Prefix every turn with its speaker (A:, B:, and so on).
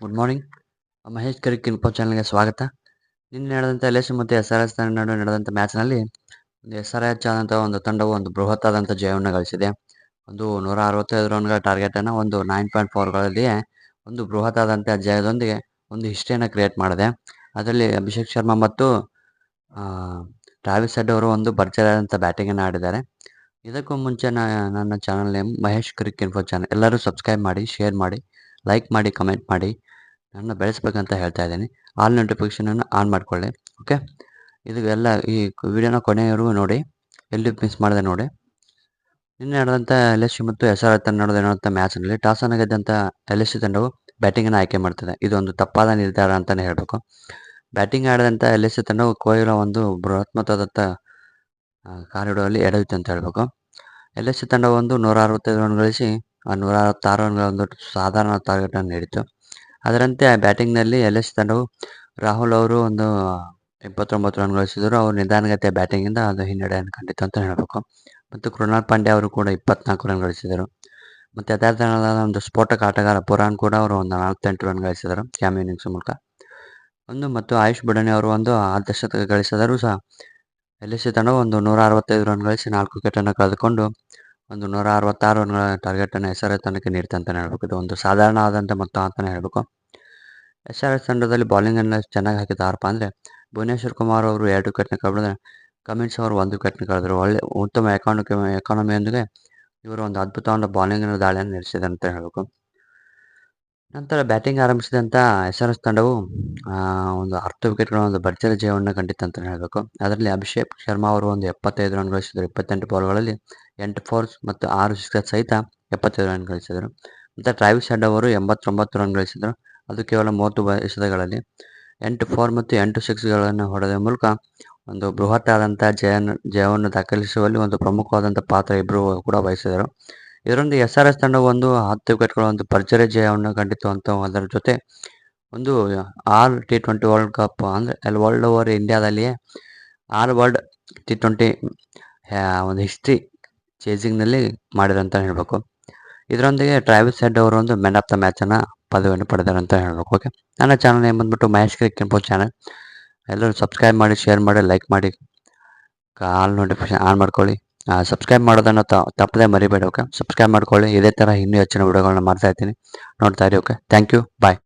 A: Good morning Mahesh crick info ಚಾನಲ್ಗೆ ಸ್ವಾಗತ. ನಿನ್ನೆ ನಡೆದಂಥ ಎಲ್ ಎಸ್ ಮತ್ತು ಎಸ್ ಆರ್ ಎಸ್ ನಡುವೆ ನಡೆದಂಥ ಮ್ಯಾಚ್ನಲ್ಲಿ ಒಂದು ಎಸ್ ಆರ್ ಎಚ್ ಆದಂಥ ಒಂದು ತಂಡವು, ಒಂದು ಬೃಹತ್ ಆದಂಥ ಜಯವನ್ನು ಗಳಿಸಿದೆ. ಒಂದು ನೂರ ಅರವತ್ತೈದು ರನ್ಗಳ ಟಾರ್ಗೆಟನ್ನು ಒಂದು ನೈನ್ ಪಾಯಿಂಟ್ ಫೋರ್ಗಳಲ್ಲಿ ಒಂದು ಬೃಹತ್ ಆದಂಥ ಜಯದೊಂದಿಗೆ ಒಂದು ಹಿಸ್ಟ್ರಿಯನ್ನು ಕ್ರಿಯೇಟ್ ಮಾಡಿದೆ. ಅದರಲ್ಲಿ ಅಭಿಷೇಕ್ ಶರ್ಮಾ ಮತ್ತು ಟ್ರಾವಿಸ್ ಹೆಡ್ ಅವರು ಒಂದು ಭರ್ಜರಿಯಾದಂಥ ಬ್ಯಾಟಿಂಗನ್ನು ಆಡಿದ್ದಾರೆ. ಇದಕ್ಕೂ ಮುಂಚೆ ನನ್ನ channel name Mahesh crick info channel ಎಲ್ಲರೂ ಸಬ್ಸ್ಕ್ರೈಬ್ ಮಾಡಿ ಶೇರ್ ಮಾಡಿ ಲೈಕ್ ಮಾಡಿ ಕಮೆಂಟ್ ಮಾಡಿ. ನನ್ನ ಬೆಳೆಸ್ಬೇಕಂತ ಹೇಳ್ತಾ ಇದ್ದೀನಿ. ಆಲ್ ನೋಟಿಫಿಕೇಷನನ್ನು ಆನ್ ಮಾಡ್ಕೊಳ್ಳಿ ಓಕೆ ಇದು ಎಲ್ಲ ಈ ವಿಡಿಯೋನ ಕೊನೆಯವರೆಗೂ ನೋಡಿ, ಎಲ್ಲಿ ಮಿಸ್ ಮಾಡಿದೆ ನೋಡಿ. ನಿನ್ನೆ ನಡೆದಂಥ ಎಲ್ ಎಸ್ ಮತ್ತು ಎಸ್ ಆರ್ ತಂಡ ನಡೆದ ಮ್ಯಾಚ್ನಲ್ಲಿ ಟಾಸನ್ನು ಗೆದ್ದಂಥ ಎಲ್ ಎಸ್ ಸಿ ತಂಡವು ಬ್ಯಾಟಿಂಗನ್ನು ಆಯ್ಕೆ ಮಾಡ್ತದೆ. ಇದೊಂದು ತಪ್ಪಾದ ನಿರ್ಧಾರ ಅಂತಲೇ ಹೇಳಬೇಕು. ಬ್ಯಾಟಿಂಗ್ ಆಡಿದಂಥ ಎಲ್ ಎಸ್ ಸಿ ತಂಡವು ಕೊಹ್ಲಿರ ಒಂದು ಬೃಹತ್ಮತವಾದಂಥ ಕಾರಿಡೋರಲ್ಲಿ ಎಡವಿತ್ತು ಅಂತ ಹೇಳಬೇಕು. ಎಲ್ ಎಸ್ ಸಿ ತಂಡ ಒಂದು ನೂರ ಅರವತ್ತೈದು ರನ್ ಗಳಿಸಿ ನೂರ ಅರವತ್ತಾರು ರನ್ಗಳ ಒಂದು ಸಾಧಾರಣ ಟಾರ್ಗೆಟನ್ನು ನೀಡಿತು ಅದರಂತೆ ಬ್ಯಾಟಿಂಗ್ನಲ್ಲಿ ಎಲ್ ಎಸ್ ತಂಡವು ರಾಹುಲ್ ಅವರು ಒಂದು ಇಪ್ಪತ್ತೊಂಬತ್ತು ರನ್ ಗಳಿಸಿದರು ಅವರು ನಿಧಾನಗತಿಯ ಬ್ಯಾಟಿಂಗಿಂದ ಅದು ಹಿನ್ನಡೆಯನ್ನು ಕಂಡಿತು ಅಂತ ಹೇಳಬೇಕು. ಮತ್ತು ಕೃಣಾಲ್ ಪಾಂಡ್ಯ ಅವರು ಕೂಡ ಇಪ್ಪತ್ನಾಲ್ಕು ರನ್ ಗಳಿಸಿದರು ಮತ್ತು ಯಥಾರ್ಥವಾದ ಒಂದು ಸ್ಫೋಟಕ ಆಟಗಾರ ಪುರಾನ್ ಕೂಡ ಅವರು ಒಂದು ನಲವತ್ತೆಂಟು ರನ್ ಗಳಿಸಿದರು ಕ್ಯಾಮ್ ಇನ್ನಿಂಗ್ಸ್ ಮೂಲಕ. ಒಂದು ಮತ್ತು ಆಯುಷ್ ಬುಡಣಿ ಅವರು ಒಂದು ಅರ್ಧಶತಕ ಗಳಿಸಿದರು ಸಹ ಎಲ್ ಎಸ್ ಒಂದು ನೂರ ಅರವತ್ತೈದು ರನ್ ಗಳಿಸಿ ನಾಲ್ಕು ವಿಕೆಟನ್ನು ಕಳೆದುಕೊಂಡು ಒಂದು ನೂರ ಅರವತ್ತಾರು ರನ್ಗಳ ಟಾರ್ಗೆಟನ್ನು ಎಸ್ ತಂಡಕ್ಕೆ ಅಂತಲೇ ಹೇಳ್ಬೇಕು. ಇದು ಒಂದು ಸಾಧಾರಣ ಆದಂಥ ಮೊತ್ತ ಅಂತಲೇ ಹೇಳಬೇಕು. ಎಸ್ ಆರ್ ಎಸ್ ತಂಡದಲ್ಲಿ ಬೌಲಿಂಗನ್ನು ಚೆನ್ನಾಗಿ ಹಾಕಿದ ಯಾರಪ್ಪ ಅಂದರೆ ಭುವನೇಶ್ವರ್ ಕುಮಾರ್ ಅವರು ಎರಡು ವಿಕೆಟ್ನ ಕಳೆದ್ರೆ ಕಮಿನ್ಸ್ ಅವರು ಒಂದು ವಿಕೆಟ್ನ ಕಳೆದರು ಒಳ್ಳೆ ಉತ್ತಮ ಎಕಾನಮಿ ಎಕಾನಮಿಯೊಂದಿಗೆ ಇವರು ಒಂದು ಅದ್ಭುತವಾದ ಬೌಲಿಂಗ್ ದಾಳಿಯನ್ನು ನಡೆಸಿದೆ ಅಂತ ಹೇಳಬೇಕು. ನಂತರ ಬ್ಯಾಟಿಂಗ್ ಆರಂಭಿಸಿದಂಥ ಎಸ್ ಆರ್ ಎಸ್ ತಂಡವು ಒಂದು ಹತ್ತು ವಿಕೆಟ್ಗಳ ಒಂದು ಭರ್ಜರಿ ಜಯವನ್ನು ಕಂಡಿತ್ತು ಅಂತ ಹೇಳಬೇಕು. ಅದರಲ್ಲಿ ಅಭಿಷೇಕ್ ಶರ್ಮಾ ಅವರು ಒಂದು ಎಪ್ಪತ್ತೈದು ರನ್ ಗಳಿಸಿದರು. ಇಪ್ಪತ್ತೆಂಟು ಬಾಲ್ಗಳಲ್ಲಿ ಎಂಟು ಫೋರ್ಸ್ ಮತ್ತು ಆರು ಸಿಕ್ಸರ್ ಸಹಿತ ಎಪ್ಪತ್ತೈದು ರನ್ ಗಳಿಸಿದರು. ಮತ್ತು ಟ್ರಾವಿಸ್ ಹೆಡ್ ಅವರು ಎಂಬತ್ತೊಂಬತ್ತು ರನ್ ಗಳಿಸಿದರು. ಅದು ಕೇವಲ ಮೂವತ್ತು ಎಸೆತಗಳಲ್ಲಿ ಎಂಟು ಫೋರ್ ಮತ್ತು ಎಂಟು ಸಿಕ್ಸ್ಗಳನ್ನು ಹೊಡೆದ ಮೂಲಕ ಒಂದು ಬೃಹತ್ ಆದಂಥ ಜಯನ, ಜಯವನ್ನು ದಾಖಲಿಸುವಲ್ಲಿ ಒಂದು ಪ್ರಮುಖವಾದಂಥ ಪಾತ್ರ ಇಬ್ಬರು ಕೂಡ ವಹಿಸಿದರು. ಇದರೊಂದಿಗೆ ಎಸ್ ಆರ್ ಎಸ್ ತಂಡ ಒಂದು ಹತ್ತು ವಿಕೆಟ್ಗಳ ಒಂದು ಭರ್ಜರಿ ಜಯವನ್ನು ಕಂಡಿತು ಅಂತ ಅದರ ಜೊತೆ ಒಂದು all T twenty world cup ಅಂದರೆ ಅಲ್ಲಿ ವರ್ಲ್ಡ್ ಓವರ್ ಇಂಡಿಯಾದಲ್ಲಿಯೇ ಆಲ್ ವರ್ಲ್ಡ್ ಟಿ ಟ್ವೆಂಟಿ ಒಂದು ಹಿಸ್ಟ್ರಿ ಚೇಸಿಂಗ್ನಲ್ಲಿ ಮಾಡಿದ್ರು ಅಂತ ಹೇಳಬೇಕು. ಇದರೊಂದಿಗೆ ಟ್ರಾವಿಸ್ ಹೆಡ್ ಅವರು ಒಂದು ಮ್ಯಾನ್ ಆಫ್ ದ ಮ್ಯಾಚನ್ನು ಪದವಿಯನ್ನು ಪಡೆದಾರೆ ಅಂತ ಹೇಳಬೇಕು ಓಕೆ ನನ್ನ ಚಾನಲ್ ನೇಮ್ ಬಂದ್ಬಿಟ್ಟು ಮಹೇಶ್ ಕ್ರಿಕ್ ಇನ್ಫೋ ಚಾನಲ್ ಎಲ್ಲರೂ ಸಬ್ಸ್ಕ್ರೈಬ್ ಮಾಡಿ ಶೇರ್ ಮಾಡಿ ಲೈಕ್ ಮಾಡಿ ಆಲ್ ನೋಟಿಫಿಕೇಶನ್ ಆನ್ ಮಾಡ್ಕೊಳ್ಳಿ. ಸಬ್ಸ್ಕ್ರೈಬ್ ಮಾಡೋದನ್ನು ತಪ್ಪದೇ ಮರಿಬೇಡಿ ಓಕೆ ಸಬ್ಸ್ಕ್ರೈಬ್ ಮಾಡ್ಕೊಳ್ಳಿ. ಇದೇ ಥರ ಇನ್ನೂ ಹೆಚ್ಚಿನ ವಿಡಿಯೋಗಳನ್ನ ಮಾಡ್ತಾ ಇರ್ತೀನಿ ನೋಡ್ತಾ ಇರಿ ಓಕೆ ಥ್ಯಾಂಕ್ ಯು ಬಾಯ್